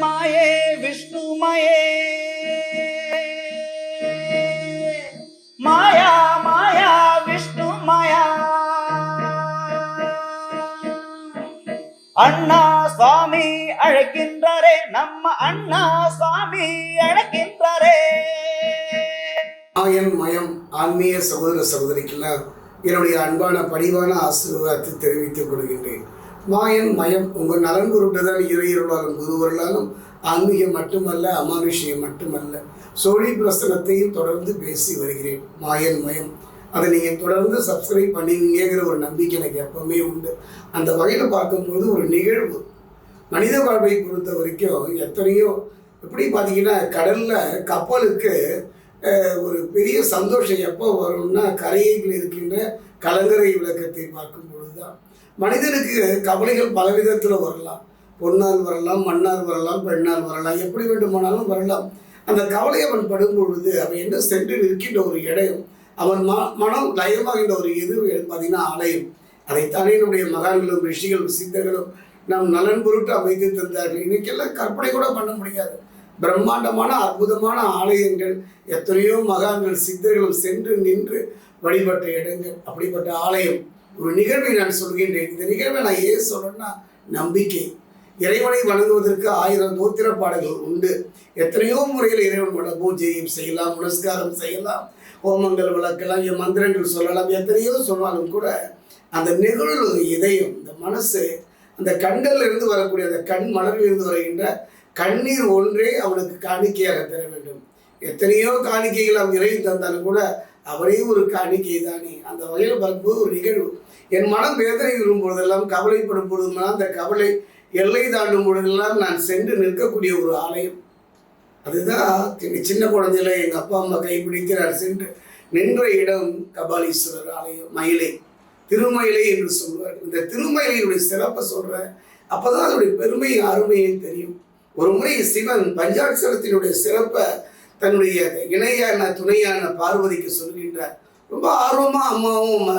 மாயே விஷ்ணுமயே மாயா. மாயா விஷ்ணு மாயா. அண்ணா சுவாமி அழைக்கின்றாரே நம்ம அண்ணா சுவாமி அழைக்கின்றாரே. மாயன் மயம் ஆன்மீக சகோதர சகோதரிக்கெல்லாம் என்னுடைய அன்பான பணிவான ஆசீர்வாதத்தை தெரிவித்துக் கொள்கின்றேன். மாயன் மயம் உங்கள் நலன் பொருட்டுதான் இருளாலும் குருவர்களாலும் ஆன்மீகம் மட்டுமல்ல அமானுஷியம் மட்டுமல்ல. சோழி பிரசனத்தையும் தொடர்ந்து பேசி வருகிறேன். மாயன் மயம். அதை நீங்கள் தொடர்ந்து சப்ஸ்கிரைப் பண்ணுவீங்கிற ஒரு நம்பிக்கை எனக்கு எப்பவுமே உண்டு. அந்த வகையில் பார்க்கும்போது ஒரு நிகழ்வு. மனித வாழ்வை பொறுத்த வரைக்கும் எத்தனையோ எப்படி பார்த்தீங்கன்னா கடலில் கப்பலுக்கு ஒரு பெரிய சந்தோஷம் எப்போ வரும்னா கரையில் இருக்கின்ற கலங்கரை விளக்கத்தை பார்க்கும் பொழுது தான் மனிதனுக்கு கவலைகள் பல விதத்தில் வரலாம். பொன்னால் வரலாம் மண்ணால் வரலாம் பெண்ணால் வரலாம் எப்படி வேண்டுமானாலும் வரலாம். அந்த கவலை அவன் படும் பொழுது அவன் என்ன சென்று நிற்கின்ற ஒரு இடம் அவன் ம மனம் லயமாகின்ற ஒரு எது பார்த்தீங்கன்னா ஆலயம். அதைத்தானே நம்முடைய மகான்களும் ரிஷிகளும் சித்தர்களும் நம் நலன் பொருட்டு அமைத்து தந்தார்கள். இன்னைக்கெல்லாம் கற்பனை கூட பண்ண முடியாது. பிரம்மாண்டமான அற்புதமான ஆலயங்கள் எத்தனையோ மகான்கள் சித்தர்களும் சென்று நின்று வழிபட்ட இடங்கள். அப்படிப்பட்ட ஆலயம். ஒரு நிகழ்வை நான் சொல்கின்றேன். இந்த நிகழ்வை நான் ஏன் சொல்றேன்னா நம்பிக்கை. இறைவனை வணங்குவதற்கு ஆயிரம் தோத்திர பாடல்கள் உண்டு. எத்தனையோ முறையில் இறைவன் இறைவனோட பூஜையும் செய்யலாம் புனஸ்காரம் செய்யலாம் ஹோமங்கள் விளக்கலாம் என் மந்திரங்கள் சொல்லலாம் எத்தனையோ சொன்னாலும் கூட அந்த நிகழ்வு இதயம் இந்த மனசு அந்த கண்கள்ல இருந்து வரக்கூடிய அந்த கண் மலரில் இருந்து வருகின்ற கண்ணீர் ஒன்றே அவனுக்கு காணிக்கையாக தர வேண்டும். எத்தனையோ காணிக்கைகள் அவன் இறைவி தந்தாலும் கூட அவரே ஒரு காணிக்கை தானே அந்த வகையில் பார்க்கும்போது ஒரு நிகழ்வு. என் மனம் வேதனை விடும் பொழுதெல்லாம் கவலைப்படும் பொழுதெல்லாம் அந்த கவலை எல்லை தாண்டும் பொழுதெல்லாம் நான் சென்று நிற்கக்கூடிய ஒரு ஆலயம். அதுதான் எங்கள் சின்ன குழந்தையில எங்கள் அப்பா அம்மா கைப்பிடித்து நான் சென்று நின்ற இடம் கபாலீஸ்வரர் ஆலயம் மயிலை. திருமயிலை என்று சொல்வார். இந்த திருமயிலையுடைய சிறப்பை சொல்கிறேன் அப்போதான் அதனுடைய பெருமையும் அருமையும் தெரியும். ஒரு முறை சிவன் பஞ்சாட்சரத்தினுடைய சிறப்பை தன்னுடைய இணையான துணையான பார்வதிக்கு சொல்கின்றார். ரொம்ப ஆர்வமாக அம்மாவும்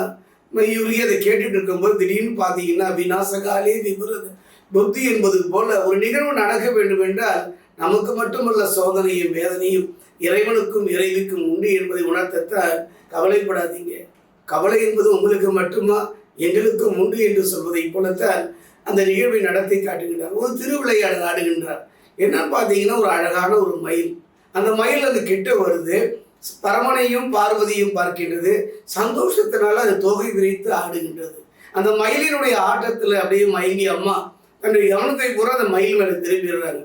ம- அதை கேட்டுட்டு இருக்கும்போது திடீர்னு பார்த்தீங்கன்னா விநாசகாலே விபரது புத்தி என்பது போல ஒரு நிகழ்வு நடக்க வேண்டும் என்றால் நமக்கு மட்டுமல்ல சோதனையும் வேதனையும் இறைவனுக்கும் இறைவிக்கும் உண்டு என்பதை உணர்த்தத்தால் கவலைப்படாதீங்க. கவலை என்பது உங்களுக்கு மட்டுமா எங்களுக்கும் உண்டு என்று சொல்வதைப் போலத்தான் அந்த நிகழ்வை நடத்தி காட்டுகின்றார். ஒரு திருவிளையாடு ஆடுகின்றார். என்னன்னு பார்த்தீங்கன்னா ஒரு அழகான ஒரு மயில். அந்த மயில் அது கிட்ட வருது. பரமனையும் பார்வதியும் பார்க்கின்றது. சந்தோஷத்தினால அது தோகை விரித்து ஆடுகின்றது. அந்த மயிலினுடைய ஆட்டத்தில் அப்படியே மயங்கி அம்மா தன்னுடைய கவனத்தை கூட அந்த மயில் மேலே திரும்பிடுறாங்க.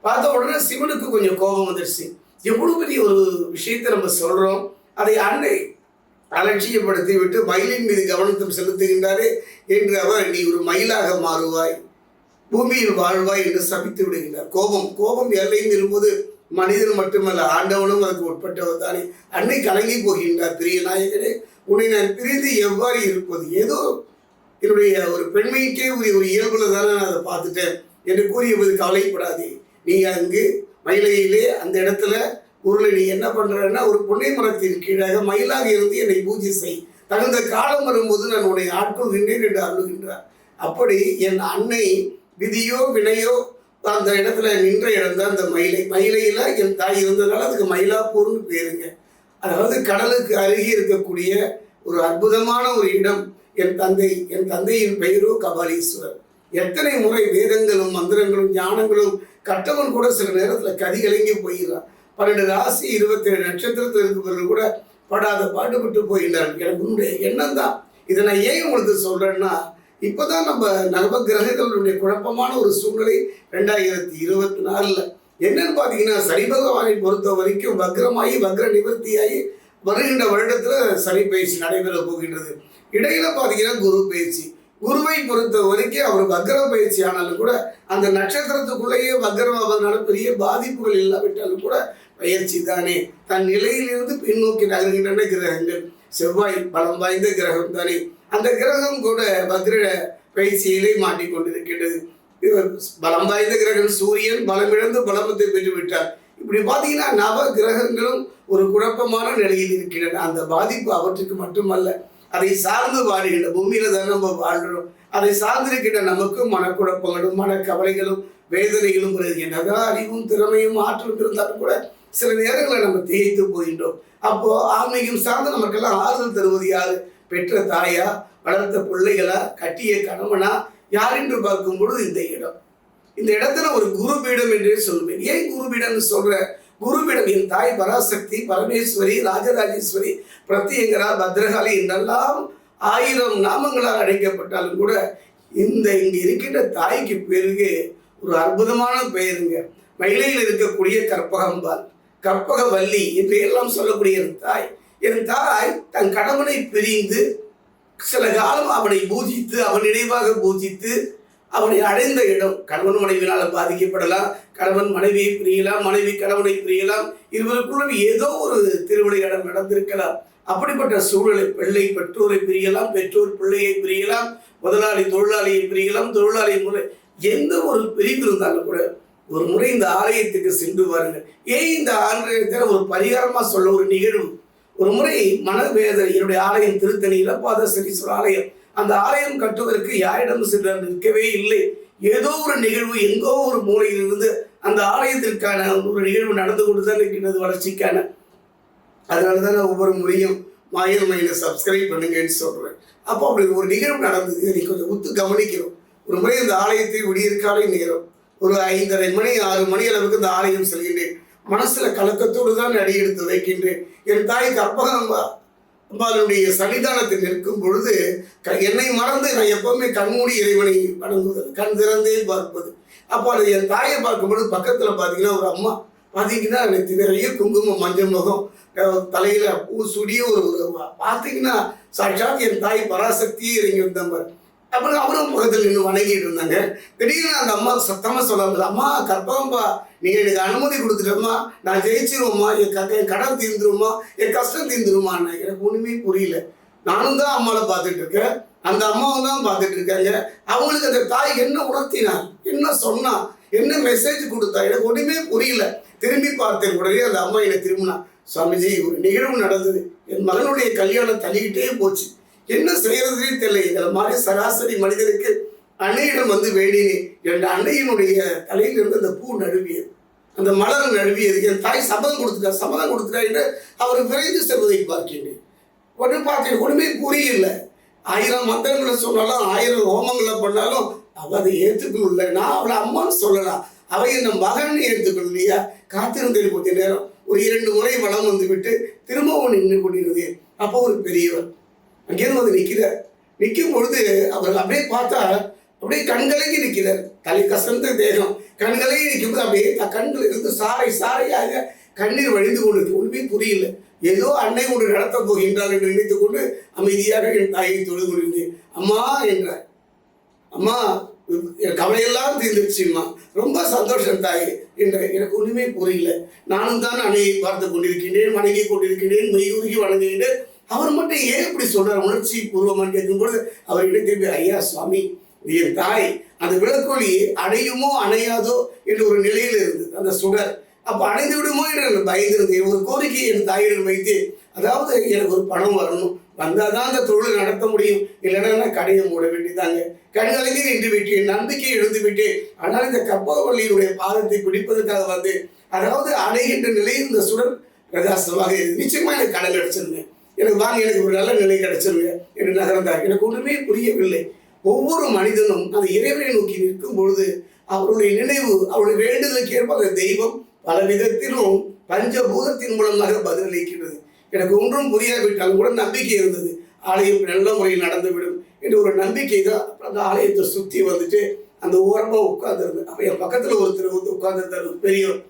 பார்த்த உடனே சிவனுக்கு கொஞ்சம் கோபம் வந்துடுச்சு எவ்வளவு பெரிய ஒரு விஷயத்தை நம்ம சொல்றோம். அதை அன்னை அலட்சியப்படுத்தி விட்டு மயிலின் மீது கவனத்தை செலுத்துகின்றாரே என்று அவர் நீ ஒரு மயிலாக மாறுவாய். பூமியில் வாழ்வாய் என்று சபித்து விடுகின்றார். கோபம் கோபம் எல்லையும் இருக்கும்போது மனிதன் மட்டுமல்ல ஆண்டவனும் அதுக்கு உட்பட்டவர் தானே. அன்னை கலங்கி போகின்றார் பிரிய நாயகனே உன்னை நான் பிரிந்து எவ்வாறு இருப்பது? ஏதோ என்னுடைய ஒரு பெண்மைக்கே உரிய ஒரு இயல்புல தானே நான் அதை பார்த்துட்டேன் என்று கூறியபோது கவலைப்படாதே. நீ அங்கு மயிலையிலே அந்த இடத்துல உருளை நீ என்ன பண்றன்னா ஒரு புன்னை மரத்தின் கீழாக மயிலாக இருந்து என்னை பூஜை செய். தகுந்த காலம் வரும்போது நான் உன்னை ஆட்கொள்கின்றேன் என்று அருளுகின்றார். அப்படி என் அன்னை விதியோ வினையோ அந்த இடத்துல நின்ற இடம் தான் அந்த மயிலை. மயிலையில் என் தாய் இருந்ததுனால அதுக்கு மயிலாப்பூர்னு பேருங்க. அதாவது கடலுக்கு அருகே இருக்கக்கூடிய ஒரு அற்புதமான ஒரு இடம் என் தந்தை. என் தந்தையின் பெயரோ கபாலீஸ்வரர். எத்தனை முறை வேதங்களும் மந்திரங்களும் ஞானங்களும் கட்டவன் கூட சில நேரத்தில் கதி கலங்கி போயிடுறான். பன்னெண்டு ராசி இருபத்தேழு நட்சத்திரத்தில் இருக்கிறவர்கள் கூட படாத பாடுபட்டு போகின்றார்கள் எனக்கு உன்னுடைய எண்ணம் தான் இதை நான் ஏன் உங்களுக்கு சொல்கிறேன்னா இப்போதான் நம்ம நவ கிரகங்களுடைய குழப்பமான ஒரு சூழ்நிலை ரெண்டாயிரத்தி இருபத்தி நாலில். என்னன்னு பார்த்தீங்கன்னா சனி பகவானை பொறுத்த வரைக்கும் வக்ரமாகி வக்ர நிவர்த்தியாகி வருகின்ற வருடத்தில் சனி பயிற்சி நடைபெற போகின்றது. இடையில பார்த்தீங்கன்னா குரு பயிற்சி. குருவை பொறுத்த வரைக்கும் அவர் வக்ர பயிற்சி ஆனாலும் கூட அந்த நட்சத்திரத்துக்குள்ளேயே வக்ரம் பெரிய பாதிப்புகள் இல்லாவிட்டாலும் கூட பயிற்சி தானே. தன் நிலையிலிருந்து பின்னோக்கி நகர்கின்றன கிரகங்கள். செவ்வாய் பலம் வாய்ந்த கிரகம் தானே. அந்த கிரகம் கூட பத்ரிட பயிற்சியிலே மாட்டிக்கொண்டிருக்கின்றது. பலம் வாய்ந்த கிரகம் சூரியன் பலமிழந்து பலமத்தை பெற்று விட்டார் இப்படி பார்த்தீங்கன்னா நவ கிரகங்களும் ஒரு குழப்பமான நிலையில் இருக்கின்றன. அந்த பாதிப்பு அவற்றுக்கு மட்டுமல்ல அதை சார்ந்து வாழ்கின்ற பூமியில தான் நம்ம வாழ்கிறோம். அதை சார்ந்திருக்கின்ற நமக்கும் மனக்குழப்பங்களும் மனக்கவலைகளும் வேதனைகளும் வருகின்றன. அறிவும் திறமையும் ஆற்றலும் இருந்தாலும் கூட சில நேரங்களில் நம்ம திகைத்து போகின்றோம். அப்போ ஆன்மீகம் சார்ந்து நமக்கெல்லாம் ஆறுதல் தருவது யாரு? பெற்ற தாயா வளர்த்த பிள்ளைகளா கட்டிய கணவனா யார் என்று பார்க்கும் பொழுது இந்த இடம். இந்த இடத்துல ஒரு குரு பீடம் என்றே சொல்வேன். ஏன் குரு பீடம்னு சொல்ற? குரு என் தாய் பராசக்தி பரமேஸ்வரி ராஜராஜேஸ்வரி பிரத்யங்கரா பத்ரகாளி என்றெல்லாம் ஆயிரம் நாமங்களால் அழைக்கப்பட்டாலும் கூட இந்த இங்க இருக்கின்ற தாய்க்கு பிறகு ஒரு அற்புதமான பெயருங்க. மயிலையில் இருக்கக்கூடிய கற்பகம்பால் கற்பகவல்லி என்று எல்லாம் சொல்லக்கூடிய என் தாய். என் தாய் தன் கணவனை பிரிந்து சில காலம் அவனை பூஜித்து அவன் நினைவாக பூஜித்து அவனை அடைந்த இடம். கணவன் மனைவினால் பாதிக்கப்படலாம் கணவன் மனைவியை பிரியலாம் மனைவி கணவனை பிரியலாம் இருவருக்குள்ளும் ஏதோ ஒரு திருவிளையாடல் நடந்திருக்கலாம். அப்படிப்பட்ட சூழலை பிள்ளை பெற்றோரை பிரியலாம் பெற்றோர் பிள்ளையை பிரியலாம் முதலாளி தொழிலாளியை பிரியலாம் தொழிலாளி முறை எந்த ஒரு பிரிவு இருந்தாலும் கூட ஒரு முறை இந்த ஆலயத்துக்கு சென்று வாருங்கள் ஏன் இந்த ஆலயத்தில் ஒரு பரிகாரமாக சொல்ல ஒரு நிகழ்வு? ஒரு முறை மனவேதனை என்னுடைய ஆலயம் திருத்தணி இலப்பாத சனீஸ்வரர் ஆலயம் அந்த ஆலயம் கட்டுவதற்கு யாரிடம் சென்று நிற்கவே இல்லை. ஏதோ ஒரு நிகழ்வு எங்கோ ஒரு மூலையிலிருந்து அந்த ஆலயத்திற்கான ஒரு நிகழ்வு நடந்து கொண்டு தான் இருக்கின்றது வளர்ச்சிக்கான. அதனால தான் நான் ஒவ்வொரு முறையும் மாயன் மைனை சப்ஸ்கிரைப் பண்ணுங்கன்னு சொல்கிறேன் அப்போ அப்படி ஒரு நிகழ்வு நடந்தது. நீ கொஞ்சம் உத்து கவனிக்கிறோம் ஒரு முறை இந்த ஆலயத்தை விடியிருக்காலே நேரம் ஒரு ஐந்தரை மணி ஆறு மணி அளவுக்கு இந்த ஆலயம் செல்கின்றேன். மனசுல கலக்கத்தோடு தான் அடி எடுத்து வைக்கின்றேன். என் தாய் கற்பகம் அம்பாளுடைய சன்னிதானத்தில் நிற்கும் பொழுது க- என்னை மறந்து நான் எப்பவுமே கண்மூடி இறைவனை வணங்குவது கண் திறந்தே பார்ப்பது. அப்போ அது என் தாயை பார்க்கும்பொழுது பக்கத்தில் பார்த்தீங்கன்னா ஒரு அம்மா பார்த்தீங்கன்னா எனக்கு நிறைய குங்குமம் மஞ்சள் முகம் தலையில் பூ சுடிய ஒரு பார்த்தீங்கன்னா சாட்சாத் என் தாய் பராசக்தியே இறங்கி வந்தவர் அப்புறம் அவரும் பக்கத்தில் நின்று வணங்கிட்டு இருந்தாங்க. திடீர்னு அந்த அம்மா சத்தமாக சொல்லாமல் அம்மா கற்பகம்பா நீங்க எனக்கு அனுமதி கொடுத்துட்டோம்மா நான் ஜெயிச்சிருவோம்மா என் க என் கடன் தீர்ந்துருமா என் கஷ்டம் தீர்ந்துருமான்னு எனக்கு ஒண்ணுமே புரியல. நானும் தான் அம்மாவை பார்த்துட்டு இருக்கேன். அந்த அம்மாவும் தான் பார்த்துட்டு இருக்காங்க. அவங்களுக்கு அந்த தாய் என்ன உணர்த்தினார் என்ன சொன்னா என்ன மெசேஜ் கொடுத்தா எனக்கு ஒண்ணுமே புரியல. திரும்பி பார்த்தேன். உடனே அந்த அம்மா என்னை திரும்பினா சுவாமிஜி ஒரு நிகழ்வு நடந்தது. என் மகனுடைய கல்யாணம் தள்ளிக்கிட்டே போச்சு. என்ன செய்யறதுன்னு தெரியல. எங்களை மாதிரி சராசரி மனிதருக்கு அன்னையிடம் வந்து வேண்டினேன். என் அன்னையினுடைய தலையிலிருந்து அந்த பூ நழுவியது. அந்த மலர் நழுவியது. என் தாய் சபதம் கொடுத்துட்டா சபதம் கொடுத்துட்டா என்று அவர் விரைந்து செல்வதை பார்க்கின்றேன். உடனே பார்த்தேன் ஒன்றுமே புரியல. ஆயிரம் மந்திரங்களை சொன்னாலும் ஆயிரம் ஹோமங்களை பண்ணாலும் அவ அதை ஏற்றுக்கொள்ள நான் அவளை அம்மான்னு சொல்லலாம் அவை என்ன மகன் ஏற்றுக்கொள்ளலையா? காத்திருந்தேன் கொஞ்ச நேரம். ஒரு இரண்டு முறை வளம் வந்து விட்டு திரும்பவும் நின்று கொண்டிருந்தேன். அப்போ ஒரு பெரியவர் அங்கேருந்து வந்து நிற்கிறார். நிற்கும் பொழுது அவர் அப்படியே பார்த்தா அப்படியே கண்கலங்கி நிற்கிறார். தலை கசந்த தேகம். கண்கலங்கி நிற்கும்போது அப்படியே கண்கள் இருந்து சாறை சாறையாக கண்ணீர் வழிந்து கொண்டு ஒன்றுமே புரியல. ஏதோ அன்னை ஒன்று நடத்தப் போகின்றார் என்று நினைத்துக் கொண்டு அமைதியாக என் தாயை தொழுது கொண்டிருந்தேன். அம்மா என்றார். அம்மா என் கவலையெல்லாம் தீர்ந்துருச்சுமா ரொம்ப சந்தோஷம் தாய் என்ற எனக்கு ஒன்றுமே புரியல. நானும் தான் அன்னையை பார்த்து கொண்டிருக்கின்றேன் வணங்கி கொண்டிருக்கின்றேன் மெய்யுருகி வணங்குகின்றேன். அவர் மட்டும் ஏன் இப்படி சொல்றார்? உணர்ச்சி பூர்வமாக கேட்கும்பொழுது அவர் என்ன ஐயா சுவாமி என் தாய். அந்த விளக்கொலி அடையுமோ அணையாதோ என்ற ஒரு நிலையில் இருந்தது. அந்த சுடர். அப்போ அடைந்து விடுமோ என்று எனக்கு பயந்திருந்தேன் ஒரு கோரிக்கையை என் தாயிடம் வைத்து அதாவது எனக்கு ஒரு பணம் வரணும். வந்தால் தான் அந்த தொழில் நடத்த முடியும். இல்லைன்னா நான் கடையை மூட வேண்டியதாங்க. கண்கலங்கி நின்று விட்டேன் நம்பிக்கையை எழுந்து விட்டேன் ஆனால் இந்த கற்பகவல்லியினுடைய பாதத்தை பிடிப்பதற்காக வந்து அதாவது அடைகின்ற நிலையில் இந்த சுடர் பிரகாசமாக இருக்கு. நிச்சயமா எனக்கு கடன் அடிச்சிருந்தேன். எனக்கு வாங்க எனக்கு ஒரு நல்ல நிலை கிடைச்சிருங்க. என்று நகர்ந்தார். எனக்கு ஒன்றுமே புரியவில்லை. ஒவ்வொரு மனிதனும் அந்த இறைவனை நோக்கி நிற்கும் பொழுது அவருடைய நினைவு அவருடைய வேண்டுதலுக்கு ஏற்ப அந்த தெய்வம் பல விதத்திலும் பஞ்சபூதத்தின் மூலமாக பதிலளிக்கிறது எனக்கு ஒன்றும் புரியாவிட்டாலும் கூட நம்பிக்கை இருந்தது. ஆலயம் நல்ல முறையில் நடந்துவிடும் என்ற ஒரு நம்பிக்கை தான் அந்த ஆலயத்தை சுற்றி வந்துட்டு அந்த ஓரமாக உட்காந்துருந்தேன் அப்போ என் பக்கத்தில் ஒருத்தர் வந்து உட்காந்துருந்தார் பெரியவர்.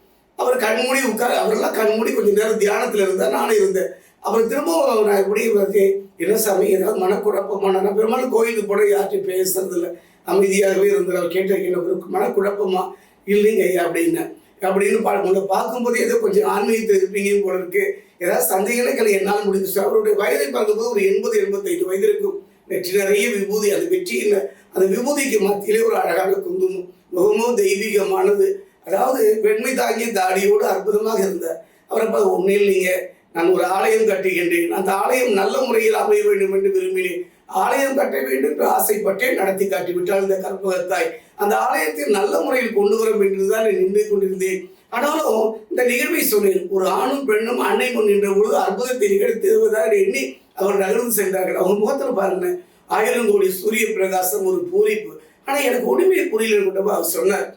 அவர் கண்மூடி உட்கார் அவரெல்லாம் கண்மூடி கொஞ்சம் நேரம் தியானத்தில் இருந்தார் நானும் இருந்தேன். அப்புறம் திரும்பவும் நான் எப்படி வந்து என்ன சாமி ஏதாவது மனக்குழப்பமான நான் பெரும்பாலும் கோயிலுக்கு போட யார்கிட்டையும் பேசுறது இல்லை. அமைதியாகவே இருந்தார் அவர் கேட்ட எனக்கு மனக்குழப்பமா? இல்லைங்க ஐயா அப்படின்னு அப்படின்னு பா உங்களை பார்க்கும்போது ஏதோ கொஞ்சம் ஆன்மீகத்தில் இருப்பீங்கன்னு போல இருக்கு. ஏதாவது சந்தேகங்களை என்னால் முடிஞ்சிச்சு அவருடைய வயதை பார்க்கும்போது ஒரு எண்பது எண்பத்தைந்து வயது இருக்கும். வெற்றி நிறைய விபூதி அந்த இல்லை. அந்த விபூதிக்கு மத்தியிலே ஒரு அழகான குங்குமம். முகமும் தெய்வீகமானது. அதாவது வெண்மை தாங்கிய தாடியோடு அற்புதமாக இருந்தார் அவரை பார்த்து ஒன்றும் இல்லைங்க நான் ஒரு ஆலயம் கட்டுகின்றேன். அந்த ஆலயம் நல்ல முறையில் அமைய வேண்டும் என்று விரும்பினேன். ஆலயம் கட்ட வேண்டும் என்று ஆசைப்பட்டே நடத்தி காட்டிவிட்டால் இந்த கற்பகத்தாய். அந்த ஆலயத்தை நல்ல முறையில் கொண்டு வரும் என்றுதான் நின்று கொண்டிருந்தேன். ஆனாலும் இந்த நிகழ்வை சொன்னேன். ஒரு ஆணும் பெண்ணும் அன்னை முன் நின்ற பொழுது அற்புதத்தை நிகழ்த்துவதாக எண்ணி அவர் நகர்ந்து சென்றார்கள். அவங்க முகத்தில் பாருங்க ஆயிரம் கோடி சூரிய பிரகாசம் ஒரு பூரிப்பு. ஆனால் எனக்கு ஒண்ணுமே புரியல கூட அவர் சொன்னார்.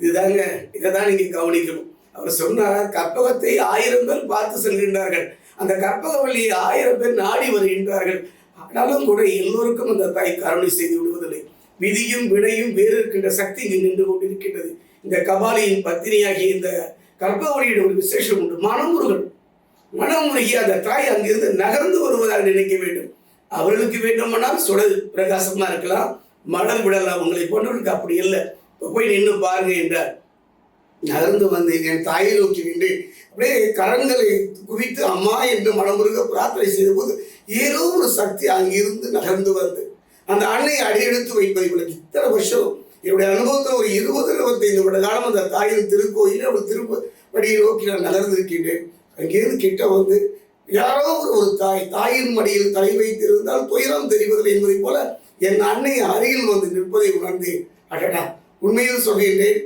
இதுதாங்க இதை தான் நீங்க கவனிக்கணும். அவர் சொன்னார் கற்பகத்தை ஆயிரம் பேர் பார்த்து செல்கின்றார்கள். அந்த கற்பக வழியை ஆயிரம் பேர் நாடி வருகின்றார்கள். ஆனாலும் கூட எல்லோருக்கும் அந்த தாய் கருணை செய்து விடுவதில்லை. விதியும் வினையும் வேறு இருக்கின்ற சக்தி இங்கு நின்று கொண்டிருக்கின்றது. இந்த கபாலியின் பத்தினியாகிய இந்த கற்பகவழியிட ஒரு விசேஷம் உண்டு. மனமுருகன். மனமுருகி அந்த தாய் அங்கிருந்து நகர்ந்து வருவதாக நினைக்க வேண்டும். அவர்களுக்கு வேண்டுமானால் சுடல் பிரகாசமா இருக்கலாம். மலர் விடலாம். உங்களை போன்றவர்களுக்கு அப்படி இல்லை. போய் நின்று பாருங்க என்றார். நகர்ந்து வந்து என் தாயை நோக்கி நின்று அப்படியே கரங்களை குவித்து அம்மா என்று மனமுருக பிரார்த்தனை செய்தபோது ஏதோ ஒரு சக்தி அங்கிருந்து நகர்ந்து வந்து அந்த அன்னை அடியெடுத்து வைப்பதை இவளுக்கு இத்தனை வருஷம் என்னுடைய அனுபவத்தில் ஒரு இருபது இருபத்தைந்து வருட காலம் அந்த தாயின் திருக்கோயில் அவள் திருப்படியை நோக்கி நான் நகர்ந்திருக்கின்றேன். அங்கேயிருந்து கிட்ட வந்து யாரோ ஒரு ஒரு தாய் தாயின் மடியில் தலை வைத்திருந்தால் துயரம் தெரிவதில்லை என்பதை போல என் அன்னை அருகில் வந்து நிற்பதை உணர்ந்தேன். அடடா! உண்மையில் சொல்கின்றேன்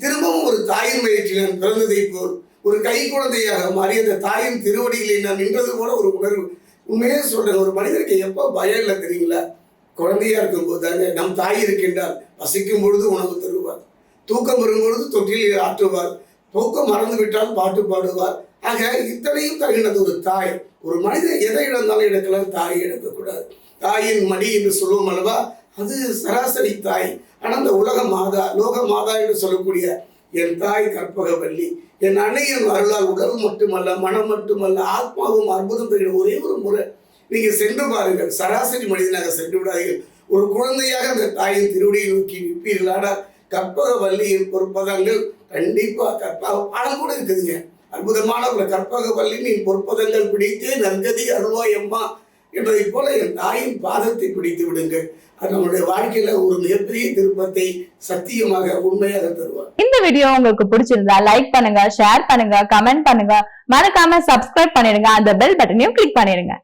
திரும்பவும் ஒரு தாயின் வயிற்றில் நான் பிறந்ததை போல் ஒரு கை குழந்தையாக மாறி அந்த தாயின் திருவடிகளை நான் நின்றது போல ஒரு உணர்வு. உண்மையே சொல்றேன் ஒரு மனிதருக்கு எப்போ பயம் இல்லை தெரியுங்களா? குழந்தையா இருக்கும்போது தாங்க நம் தாய் இருக்கின்றால் பசிக்கும் பொழுது உணவு தருவார் தூக்கம் வரும்பொழுது தொட்டில் ஆற்றுவார் தூக்கம் மறந்து விட்டால் பாட்டு பாடுவார் ஆக இத்தனையும் தருகின்றது ஒரு தாய். ஒரு மனிதன் எதை இழந்தாலும் எடுக்கலாம் தாய் எடுக்கக்கூடாது தாயின் மடி என்று சொல்லுவோம் அல்லவா? அது சராசரி தாய் ஆனால் அந்த உலக மாதா லோக மாதா என்று சொல்லக்கூடிய என் தாய் கற்பகவல்லி. என் அன்னையின் அருளால் உடல் மட்டுமல்ல மனம் மட்டுமல்ல ஆத்மாவும் அற்புதம் தருகிற ஒரே ஒரு முறை. நீங்கள் சென்று பாருங்கள். சராசரி மனிதனாக சென்று விடாதீர்கள். ஒரு குழந்தையாக அந்த தாயின் திருவடியை நோக்கி நிற்பீர்களானால் கற்பகவல்லியின் பொற்பதங்கள் கண்டிப்பாக கற்பக பாடம் கூட இருக்குதுங்க. அற்புதமான ஒரு கற்பகவல்லியின் பொற்பதங்கள் பிடித்தே நற்கதி அருவாய் அம்மா என்பதை போல என் தாயின் பாதத்தை பிடித்து விடுங்கள். அது நம்முடைய வாழ்க்கையில ஒரு மிகப்பெரிய திருப்பத்தை சத்தியமாக உண்மையாக தருவார். இந்த வீடியோ உங்களுக்கு பிடிச்சிருந்தா லைக் பண்ணுங்க ஷேர் பண்ணுங்க கமெண்ட் பண்ணுங்க. மறக்காம சப்ஸ்கிரைப் பண்ணிடுங்க. அந்த பெல் பட்டனையும் கிளிக் பண்ணிடுங்க.